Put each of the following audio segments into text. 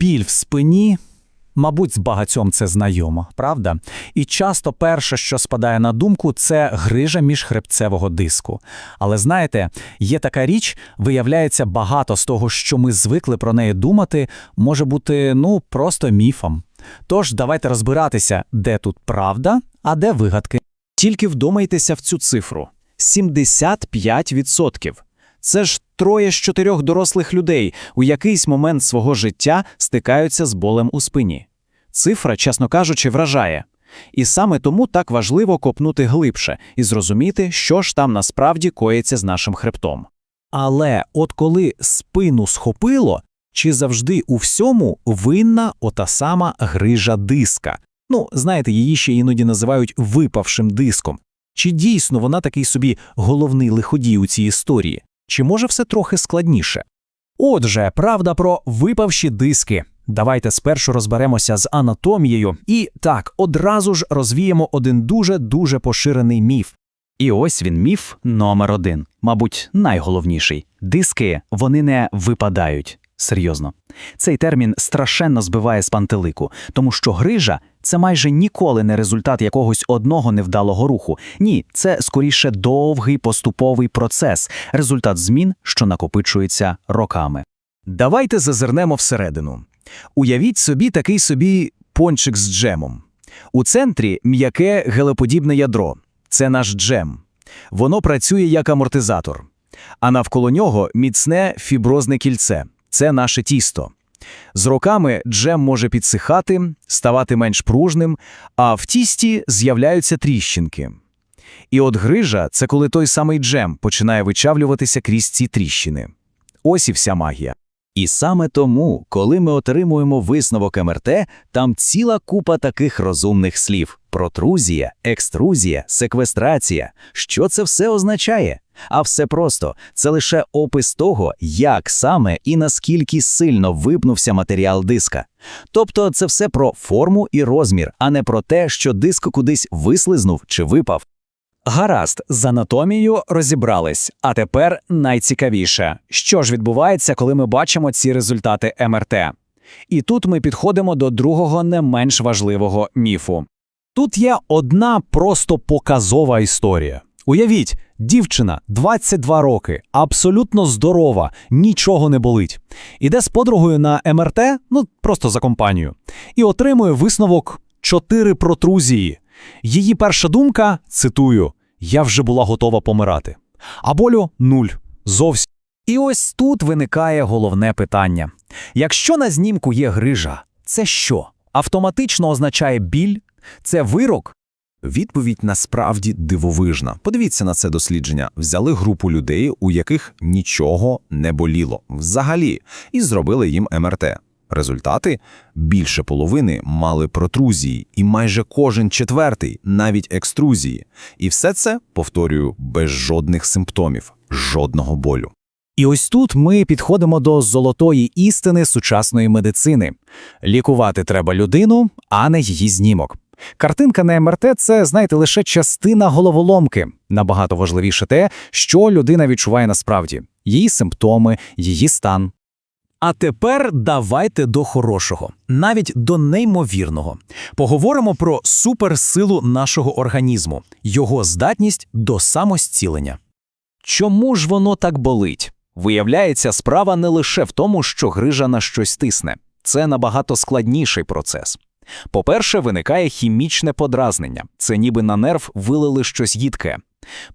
біль в спині. Мабуть, з багатьом це знайомо, правда? І часто перше, що спадає на думку, це грижа міжхребцевого диску. Але знаєте, є така річ, виявляється, багато з того, що ми звикли про неї думати, може бути ну просто міфом. Тож давайте розбиратися, де тут правда, а де вигадки. Тільки вдумайтеся в цю цифру: 75%. Це ж троє з чотирьох дорослих людей у якийсь момент свого життя стикаються з болем у спині. Цифра, чесно кажучи, вражає. І саме тому так важливо копнути глибше і зрозуміти, що ж там насправді коїться з нашим хребтом. Але от коли спину схопило, чи завжди у всьому винна ота сама грижа диска? Ну, знаєте, її ще іноді називають випавшим диском. Чи дійсно вона такий собі головний лиходій у цій історії? Чи може все трохи складніше? Отже, правда про випавші диски. Давайте спершу розберемося з анатомією і так одразу ж розвіємо один дуже дуже поширений міф. І ось він міф номер один, мабуть, найголовніший. Диски вони не випадають. Серйозно, цей термін страшенно збиває з пантелику, тому що грижа це майже ніколи не результат якогось одного невдалого руху. Ні, це скоріше довгий поступовий процес, результат змін, що накопичується роками. Давайте зазирнемо всередину. Уявіть собі такий собі пончик з джемом. У центрі м'яке гелеподібне ядро. Це наш джем. Воно працює як амортизатор. А навколо нього міцне фіброзне кільце. Це наше тісто. З роками джем може підсихати, ставати менш пружним, а в тісті з'являються тріщинки. І от грижа це коли той самий джем починає вичавлюватися крізь ці тріщини. Ось і вся магія. І саме тому, коли ми отримуємо висновок МРТ, там ціла купа таких розумних слів: протрузія, екструзія, секвестрація. Що це все означає? А все просто це лише опис того, як саме і наскільки сильно випнувся матеріал диска. Тобто це все про форму і розмір, а не про те, що диск кудись вислизнув чи випав. Гаразд, з анатомією розібрались. А тепер найцікавіше, що ж відбувається, коли ми бачимо ці результати МРТ. І тут ми підходимо до другого не менш важливого міфу. Тут є одна просто показова історія. Уявіть, дівчина 22 роки, абсолютно здорова, нічого не болить. Іде з подругою на МРТ, ну просто за компанію, і отримує висновок 4 протрузії. Її перша думка, цитую, я вже була готова помирати. А болю нуль. Зовсім. І ось тут виникає головне питання: якщо на знімку є грижа, це що? Автоматично означає біль? Це вирок? Відповідь насправді дивовижна. Подивіться на це дослідження. Взяли групу людей, у яких нічого не боліло взагалі, і зробили їм МРТ. Результати більше половини мали протрузії, і майже кожен четвертий навіть екструзії. І все це, повторюю, без жодних симптомів, жодного болю. І ось тут ми підходимо до золотої істини сучасної медицини. Лікувати треба людину, а не її знімок. Картинка на МРТ – це, знаєте, лише частина головоломки. Набагато важливіше те, що людина відчуває насправді, її симптоми, її стан. А тепер давайте до хорошого, навіть до неймовірного. Поговоримо про суперсилу нашого організму, його здатність до самостілення. Чому ж воно так болить? Виявляється, справа не лише в тому, що грижа на щось тисне. Це набагато складніший процес. По-перше, виникає хімічне подразнення. Це ніби на нерв вилили щось їдке.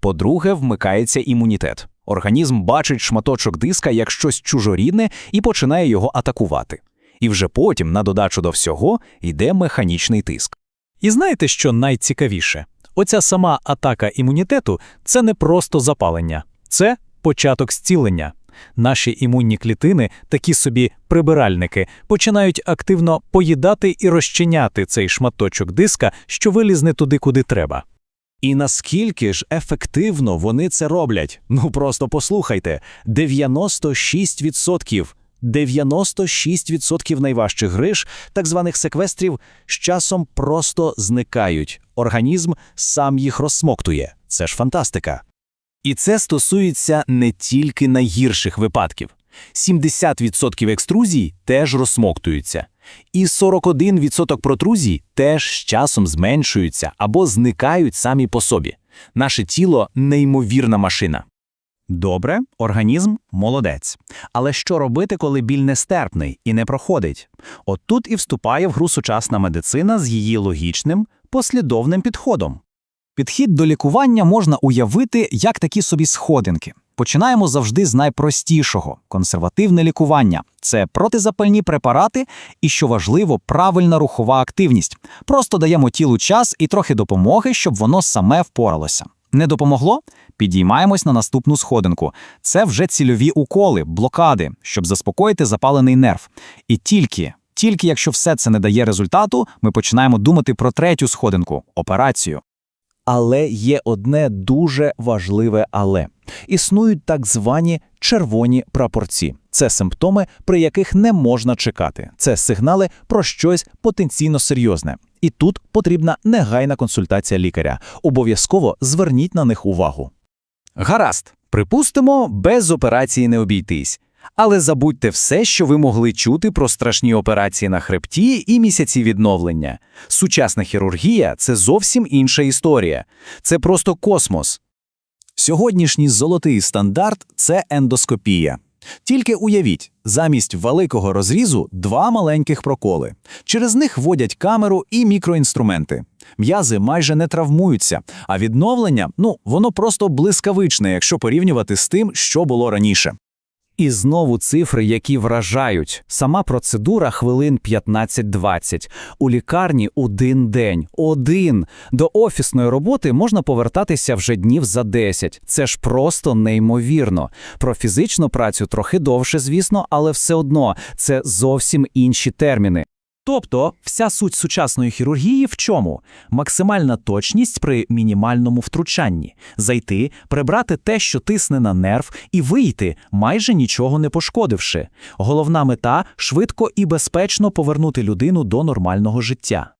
По-друге, вмикається імунітет. Організм бачить шматочок диска як щось чужорідне і починає його атакувати. І вже потім, на додачу до всього, йде механічний тиск. І знаєте, що найцікавіше? Оця сама атака імунітету це не просто запалення, це початок зцілення. Наші імунні клітини, такі собі прибиральники, починають активно поїдати і розчиняти цей шматочок диска, що вилізне туди, куди треба. І наскільки ж ефективно вони це роблять? Ну просто послухайте: 96%. 96% найважчих гриж, так званих секвестрів, з часом просто зникають. Організм сам їх розсмоктує. Це ж фантастика. І це стосується не тільки найгірших випадків. 70% екструзій теж розсмоктуються. І 41% протрузій теж з часом зменшуються або зникають самі по собі. Наше тіло неймовірна машина. Добре, організм молодець. Але що робити, коли біль нестерпний і не проходить? От тут і вступає в гру сучасна медицина з її логічним, послідовним підходом. Підхід до лікування можна уявити як такі собі сходинки. Починаємо завжди з найпростішого консервативне лікування. Це протизапальні препарати і, що важливо, правильна рухова активність. Просто даємо тілу час і трохи допомоги, щоб воно саме впоралося. Не допомогло? Підіймаємось на наступну сходинку. Це вже цільові уколи, блокади, щоб заспокоїти запалений нерв. І тільки, тільки якщо все це не дає результату, ми починаємо думати про третю сходинку операцію. Але є одне дуже важливе але. Існують так звані червоні прапорці. Це симптоми, при яких не можна чекати. Це сигнали про щось потенційно серйозне. І тут потрібна негайна консультація лікаря. Обов'язково зверніть на них увагу. Гаразд, припустимо, без операції не обійтись. Але забудьте все, що ви могли чути про страшні операції на хребті і місяці відновлення. Сучасна хірургія це зовсім інша історія. Це просто космос. Сьогоднішній золотий стандарт це ендоскопія. Тільки уявіть, замість великого розрізу два маленьких проколи. Через них вводять камеру і мікроінструменти. М'язи майже не травмуються, а відновлення, ну, воно просто блискавичне, якщо порівнювати з тим, що було раніше. І знову цифри, які вражають. Сама процедура хвилин 15-20. У лікарні один день. Один. До офісної роботи можна повертатися вже днів за 10. Це ж просто неймовірно. Про фізичну працю трохи довше, звісно, але все одно це зовсім інші терміни. Тобто, вся суть сучасної хірургії в чому? Максимальна точність при мінімальному втручанні. Зайти, прибрати те, що тисне на нерв, і вийти, майже нічого не пошкодивши. Головна мета швидко і безпечно повернути людину до нормального життя.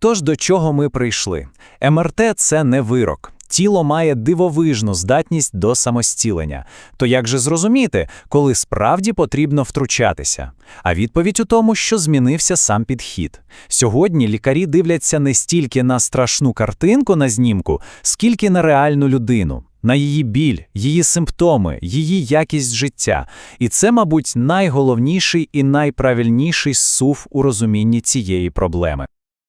Тож до чого ми прийшли? МРТ – це не вирок. Тіло має дивовижну здатність до самостілення. То як же зрозуміти, коли справді потрібно втручатися? А відповідь у тому, що змінився сам підхід. Сьогодні лікарі дивляться не стільки на страшну картинку на знімку, скільки на реальну людину, на її біль, її симптоми, її якість життя. І це, мабуть, найголовніший і найправильніший сув у розумінні цієї проблеми.